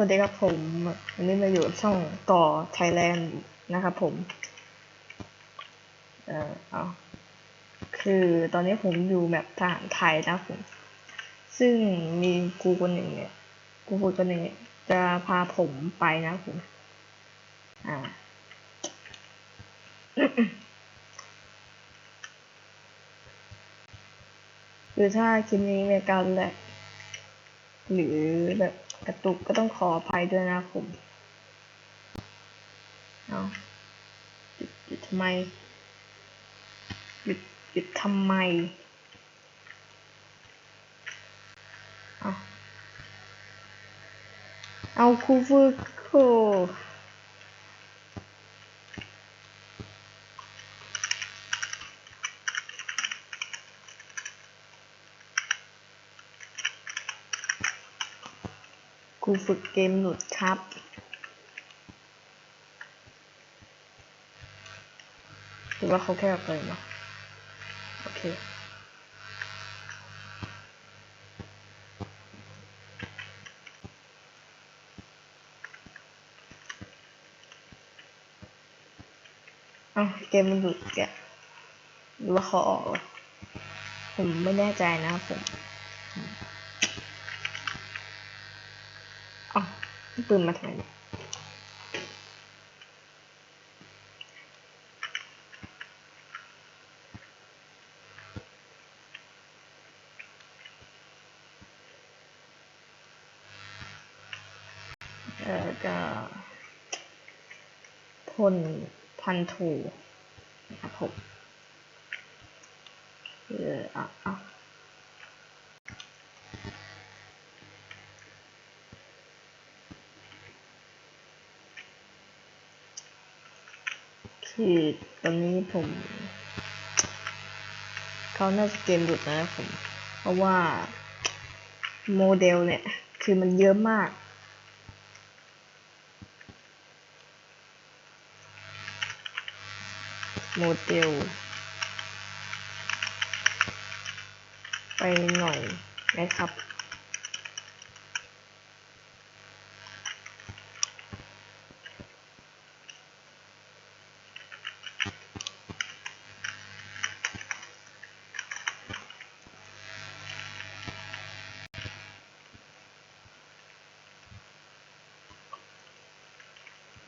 วัสดีครับผมวันนี้มาอยู่กับช่องต่อไทยแลนด์นะครับผม เอ่อเอาคือตอนนี้ผมอยู่แมปทหารไทยนะผม ซึ่งมีกูคนหนึ่งเนี่ย กูคนหนึ่งเนี่ยจะพาผมไปนะผม อ่า คือถ้าคลิปนี้มีการแหลกหรือแบบ กระตุกก็ต้องขออภัยด้วยนะผมเอาหยุดหยุดทำไมหยุดหยุดทำไมเอาเอาคูฟูโค ฝึกเกมหลุดครับ หรือว่าเขาแค่เปิดมาโอเคอ้าเกมมันหลุดแกหรือว่าเขาออกผมไม่แน่ใจนะผมเอ้า ปืนมาทำไมเนี่ยเออก็พ่นพันถูนะครับผมเอออะ คือตอนนี้ผมเขาน่าจะเกมหลุดนะผม เพราะว่าโมเดลเนี่ย คือมันเยอะมาก โมเดล ไปหน่อยนะครับ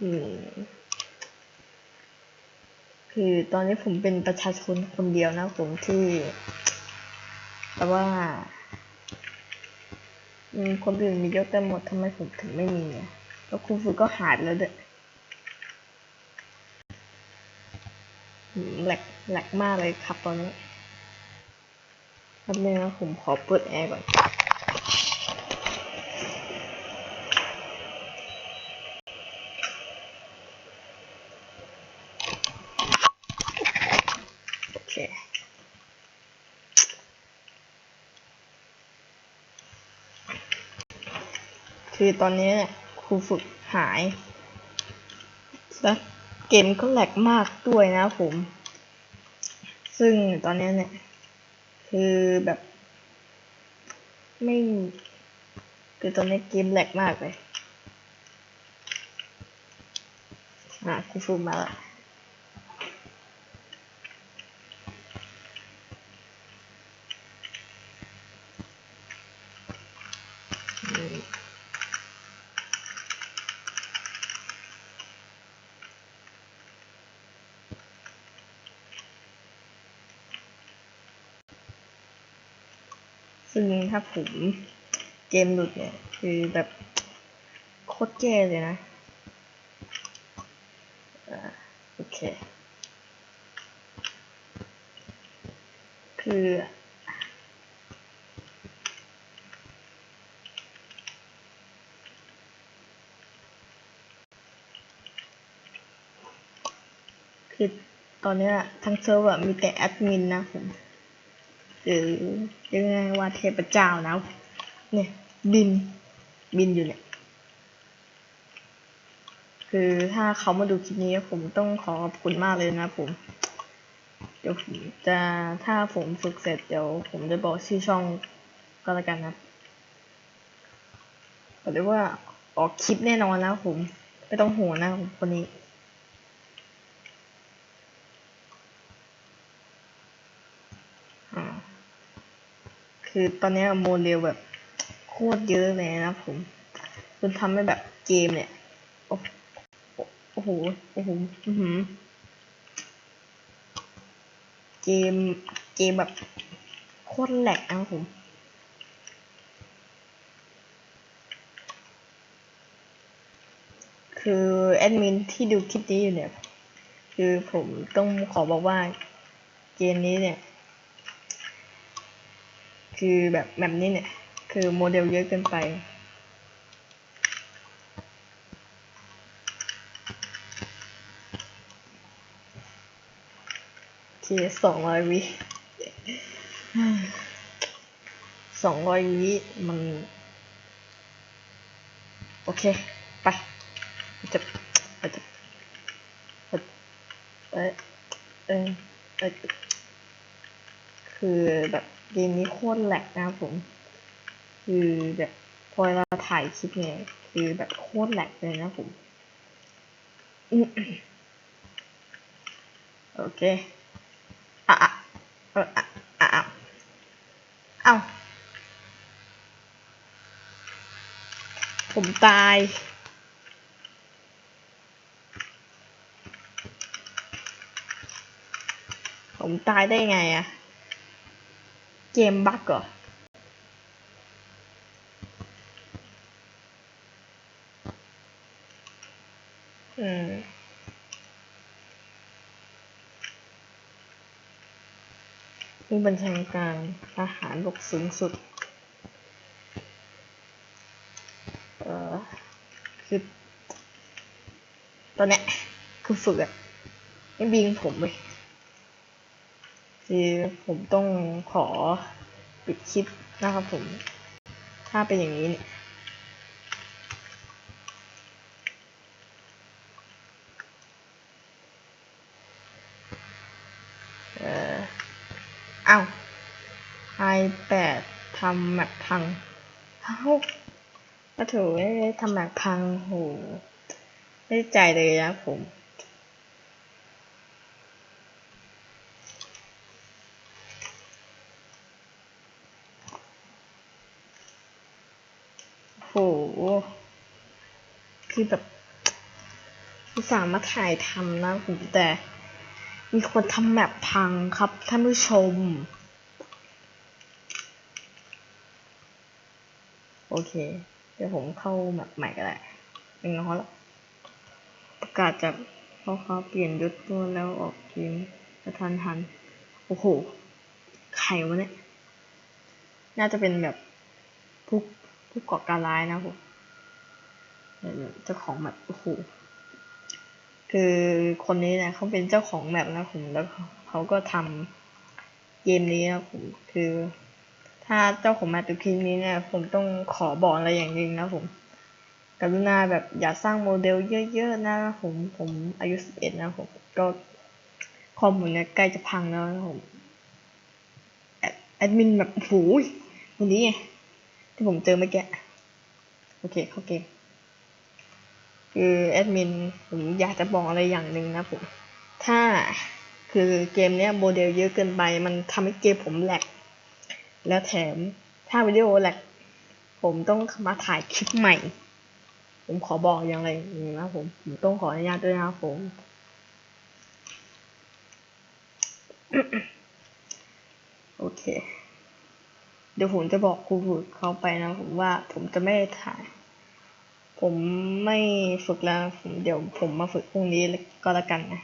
อืมคือตอนนี้ผมเป็นประชาชนคนเดียวนะผมที่แต่ว่าคนอื่นมีเยอะเต็มหมดทำไมผมถึงไม่มีอะแล้วครูฝึกก็หายไปแล้วเด้ออืมแหลกแหลกมากเลยครับตอนนี้แป๊บนึงนะผมขอเปิดแอร์ก่อน คือตอนนี้เนี่ยครูฝึกหายแล้วเกมก็แหลกมากด้วยนะผม ซึ่งตอนนี้เนี่ย คือแบบ ไม่ คือตอนนี้เกมแหลกมากเลย อะครูฝึกมาแล้ว อืมซึ่ง ถ้าผมเกมหลุดเนี่ย คือแบบโคตรแย่เลยนะโอเค คือคือตอนนี้ทั้งเซิร์ฟมีแต่แอดมินนะผม หรือเรียกง่ายว่าเทพเจ้านะเนี่ยบินบินอยู่เนี่ย คือถ้าเขามาดูคลิปนี้ผมต้องขอขอบคุณมากเลยนะผม เดี๋ยวผมจะถ้าผมฝึกเสร็จเดี๋ยวผมจะบอกชื่อช่องก็แล้วกันนะเรียกว่าออกคลิปแน่นอนแล้วผม ไม่ต้องห่วงนะคนนี้ คือตอนนี้โมเดลแบบโคตรเยอะเลยนะผมจนทำให้แบบเกมเนี่ย โอ้โห โอ้โหอือหือเกม เกมแบบโคตรแหลกนะผมคือแอดมินที่ดูคลิปนี้อยู่เนี่ย คือผมต้องขอบอกว่าเกมนี้เนี่ย คือแบบแบบนี้เนี่ย คือโมเดลเยอะเกินไปโอเคสองร้อยวิสองร้อยวิมัน โอเค ไปจะจะเอเอเออเออคือแบบ เกมนี้โคตรแหลกนะครับผม คือแบบพอเราถ่ายคลิปเนี่ย คือแบบโคตรแหลกเลยนะผม โอเคอะอะเอออะอะเอาผมตายผมตายได้ไงอะ เกมบั๊กเหรออืมผู้บัญชาการทหารบกสูงสุด เออคือตอนเนี้ยคือฝึกอะไม่บิงผมเลย คือผมต้องขอปิดคลิปนะครับผม ถ้าเป็นอย่างนี้เนี่ยเออเอ้า i8 ทำแมปพังเอ้าก็ถือทำแมปพังโหไม่ใจเลยนะผม โห คือแบบอุต สามารถถ่ายทำนะผมแต่ มีคนทำแมปพังครับท่านผู้ชม โอเค เดี๋ยวผมเข้าแมปใหม่ก็ได้เป็นง้อแล้วประกาศจากพ่อเขาเปลี่ยนยศตัวแล้วออกเกมกระทันหัน โอ้โห ใครวะเนี่ย น่าจะเป็นแบบผู้ผู้ก่อการร้ายนะผมเจ้าของแมปโอ้โห คือคนนี้นี่ยเขาเป็นเจ้าของแมปนะผมแล้วเขาก็ทำเกมนี้นะผมคือ ถ้าเจ้าของแมปดูคลิปนี้เนี่ยผมต้องขอบอกอะไรอย่างหนึ่งนะผมกรุณาแบบอย่าสร้างโมเดลเยอะๆนะผมผมอายุสิบเอ็ดนะผมก็คอมผมเนี่ยใกล้จะพังแล้วนะผมแอดมินแบบโอ้โหวันนี้ไงที่ผมเจอเมื่อกี้โอเคเข้าเกม คือแอดมินผมอยากจะบอกอะไรอย่างหนึ่งนะผม ถ้าคือเกมเนี้ยโมเดลเยอะเกินไป มันทำให้เกมผมแหลก แล้วแถมถ้าวิดีโอแหลก ผมต้องมาถ่ายคลิปใหม่ ผมขอบอกอย่างไรอย่งนะผม ผมต้องขออนุญาตด้วยนะผม โอเค เดี๋ยวผมจะบอกครูฝึกเขาไปนะผมว่าผมจะไม่ถ่าย ผมไม่ฝึกแล้วผมเดี๋ยวผมมาฝึกพรุ่งนี้ก็แล้วกันนะ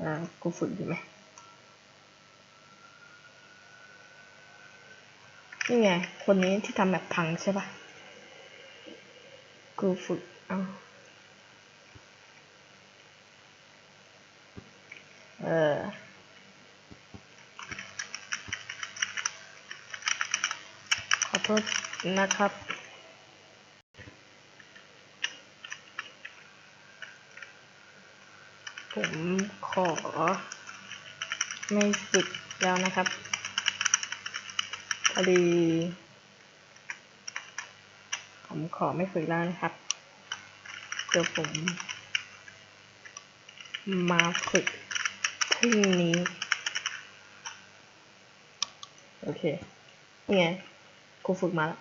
อ่า กูฝึกอยู่ไหมนี่ไง คนนี้ที่ทำแบบพังใช่ปะกูฝึก เอ้าเออขอโทษนะครับ ผมขอ ไม่ฝึกแล้วนะครับ พอดี ผมขอไม่ฝึกแล้วนะครับ เดี๋ยวผม มาฝึกพรุ่งนี้ โอเค นี่ไงครูฝึกมาแล้ว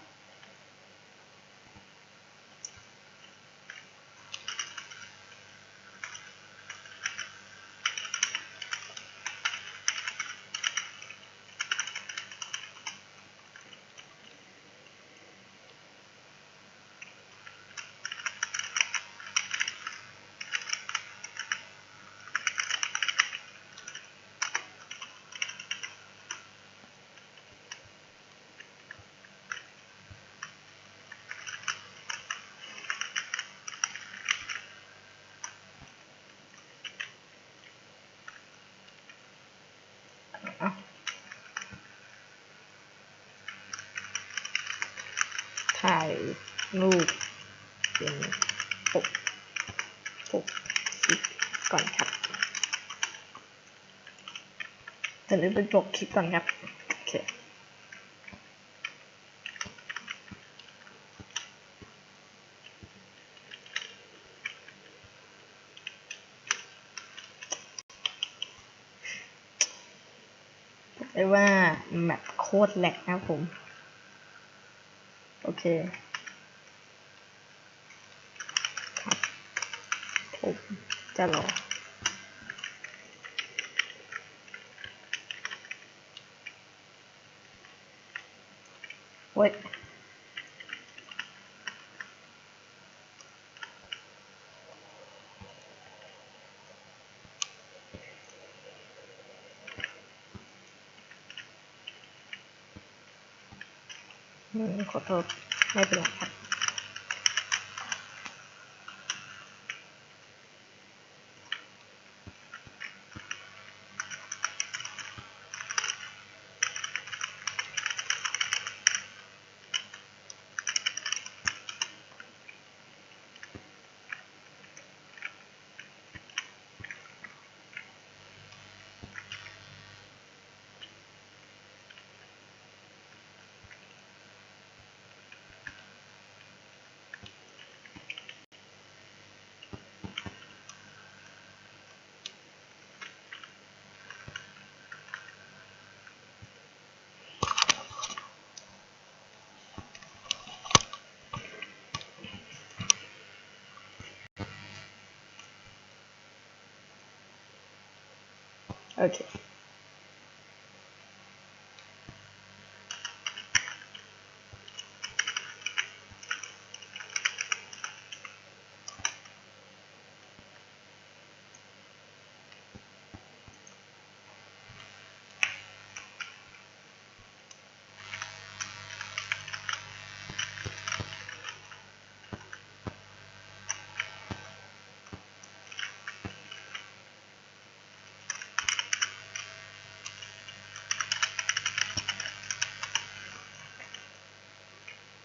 ถ่ายรูปเป็นปกปกคลิปก่อนครับแต่นี้เป็นปกคลิปก่อนครับ โอเคเรียว่าแมปโคตรแหลกนะครับผม เคครับผมจะรอเว้ยขอโทษ ไม่เป็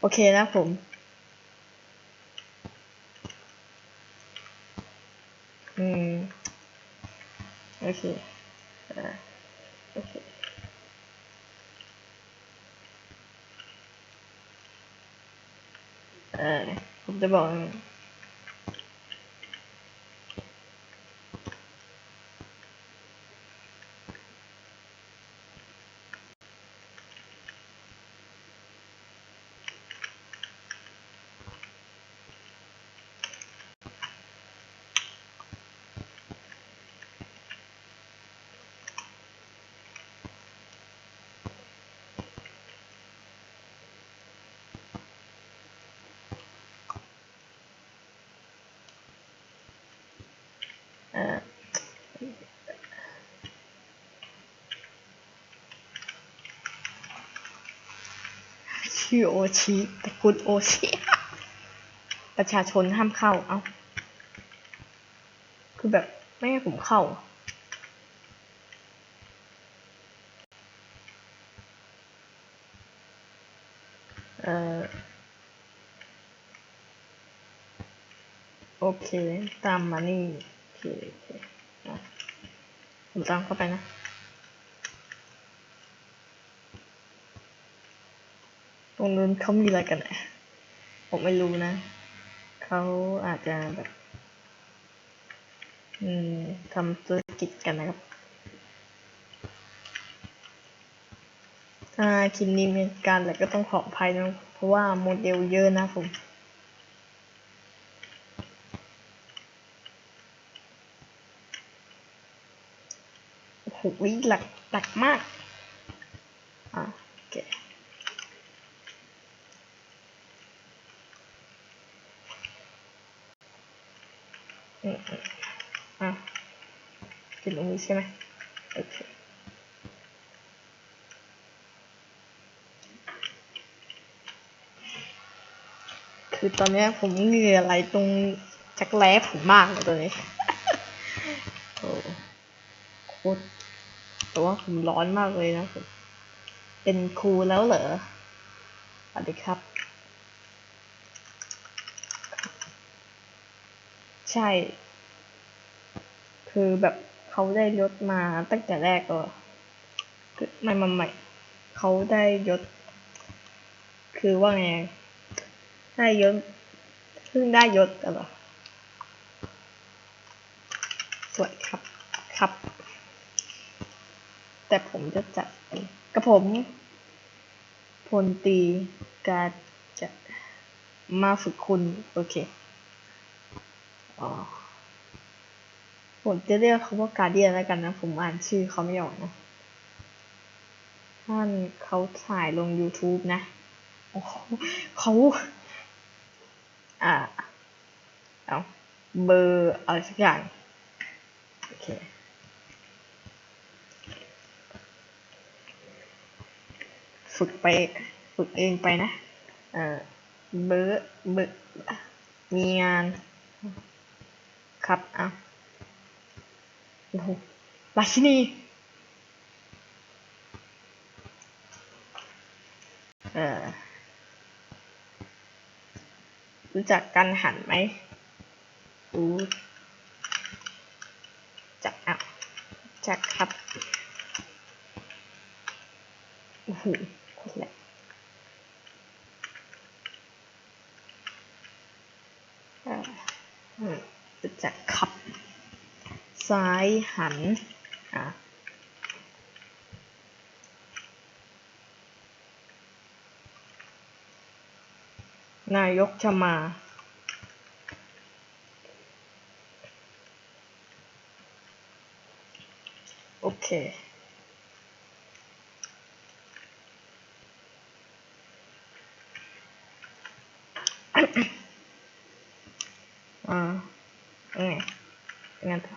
โอเคนะผม อืม โอเคอ่าโอเคเออผมจะบอกเออ ชื่อโอชิตระกูลโอชิประชาชนห้ามเข้า เอ้า คือแบบไม่ให้ผมเข้า เออโอเค ตามมานี่โอเคโอเคอะผมตามเข้าไปนะ รงนู้นเขามีอะไรกันอะผมไม่รู้นะ เขาอาจจะแบบ อืมทำธุรกิจกันนะครับ ถ้าคลิปนี้มีการอะไรก็ต้องขออภัยนะ เพราะว่าโมเดลเยอะนะผมโอ้โหหลักหลักมาก อะโอเค อืมอืมอะ ติดตรงนี้ใช่ไหมโอเคคือตอนนี้ผมเหงื่อไหลตรงจักแร้ผมมากเลยตอนนี้โอ้โคตรแต่ว่าผมร้อนมากเลยนะผมเป็นครูแล้วเหรอสวัสดีครับ ใช่ คือแบบ เขาได้ยศมาตั้งแต่แรกก็คือไม่ไม่ไม่เขาได้ยศ คือว่าไงได้ยศเพิ่งได้ยศอะเหรสวยครับครับ แต่ผมจะจัดกระผมพลตีการจะมาฝึกคุณ โอเค อ๋อ ผมจะเรียกเขาว่าการเดียนแล้วกันนะ ผมอ่านชื่อเขาไม่ออกนะท่านเขาถ่ายลง YouTube นะโอ้เขาอ่าเอาเบอร์อะไรสักอย่าง โอเคฝึกไปฝึกเองไปนะ เออเบอร์เบอร์มีงาน ครับ เอา โอ้โหราชินีเออรู้จักกันหันไหมรู้จักอะจักครับโอ้โหคตรแหลกเอออืมรู้จักครับ ซ้ายหันนายกชมา โอเค อ่าไงงั้นต่อ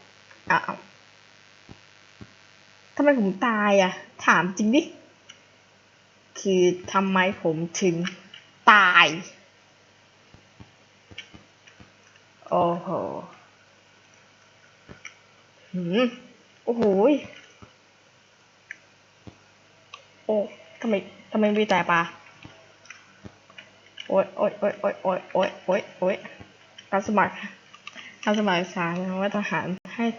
อะอะอะทำไมผมตายอะ ถามจริงดิ คือทำไมผมถึงตาย โอ้โหหืมโอ้โหโอ้ทำไมทำไมมีแต่ปลาโอ้ยโอ้ยโอ้ยโอ้ยโอ้ยโอ้ยโอ้ยโอ้ยการสมัครการสมัครสารว่าทหาร ให้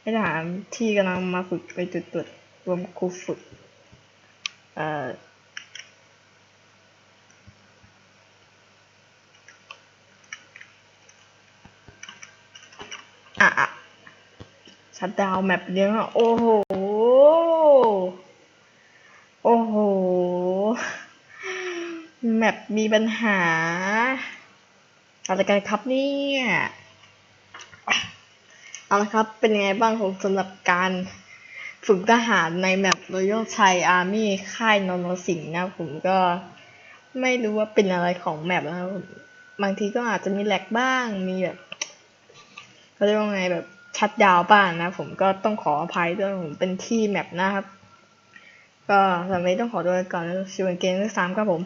ให้ทหารที่กำลังมาฝึกไปจุดตรวจรวมครูฝึกเอ่ออะชัดดาวแมปเนี้ยอะโอ้โห โอ้โห แมปมีปัญหา อะไรกันครับเนี่ย เอาละครับ เป็นยังไงบ้างผมสำหรับการฝึกทหารในแมป Royal Thai Army ค่ายนนทสิงห์นะผมก็ไม่รู้ว่าเป็นอะไรของแมปนะครับบางทีก็อาจจะมีแลกบ้างมีแบบเขาเรียกว่าไงแบบชัดดาวบ้างนะ ผมก็ต้องขออภัยด้วยผมเป็นที่แมปนะครับ ก็สำหรับวันนี้ต้องขอตัวก่อนแล้วชิวเกมที่สามครับผม